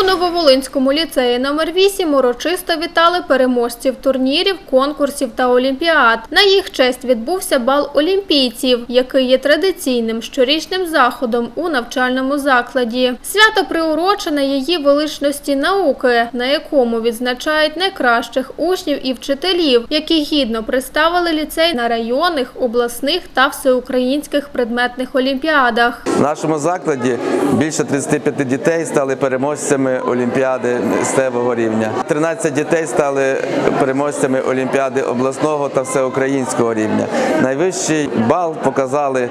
У Нововолинському ліцеї номер 8 урочисто вітали переможців турнірів, конкурсів та олімпіад. На їх честь відбувся бал олімпійців, який є традиційним щорічним заходом у навчальному закладі. Свято приурочене її величності науки, на якому відзначають найкращих учнів і вчителів, які гідно представили ліцей на районних, обласних та всеукраїнських предметних олімпіадах. В нашому закладі більше 35 дітей стали переможцями Олімпіади місцевого рівня. 13 дітей стали переможцями Олімпіади обласного та всеукраїнського рівня. Найвищий бал показали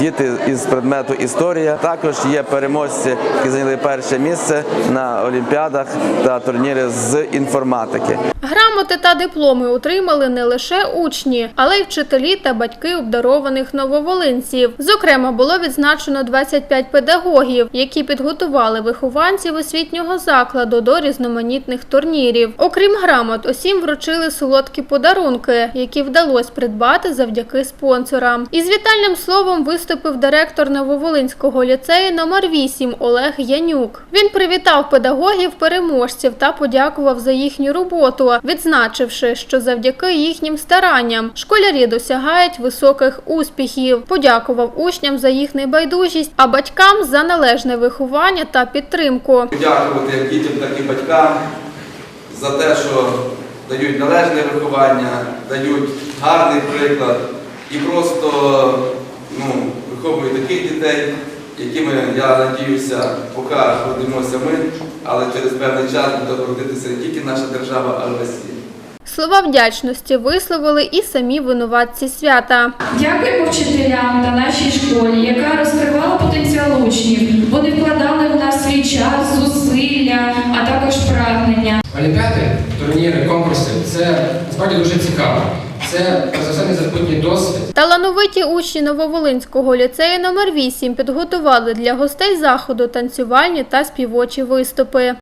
діти із предмету історія. Також є переможці, які зайняли перше місце на олімпіадах та турніри з інформатики. Грамоти та дипломи отримали не лише учні, але й вчителі та батьки обдарованих нововолинців. Зокрема, було відзначено 25 педагогів, які підготували вихованців освітнього закладу до різноманітних турнірів. Окрім грамот, усім вручили солодкі подарунки, які вдалося придбати завдяки спонсорам. Із вітальним словом виступив директор Нововолинського ліцею номер 8 Олег Янюк. Він привітав педагогів переможців та подякував за їхню роботу, відзначивши, що завдяки їхнім старанням школярі досягають високих успіхів. Подякував учням за їх небайдужість, а батькам за належне виховання та підтримку. Подякувати як дітям, так і батькам за те, що дають належне виховання, дають гарний приклад і просто ну, виховують таких дітей, якими, я надіюся, поки родимося ми, але через певний час буде родитися не тільки наша держава, а й весь світ. Слова вдячності висловили і самі винуватці свята. Дякуємо вчителям та нашій школі, яка Олімпіади, турніри, конкурси це насправді дуже цікаво. Це все незабутній досвід. Талановиті учні Нововолинського ліцею номер 8 підготували для гостей заходу танцювальні та співочі виступи.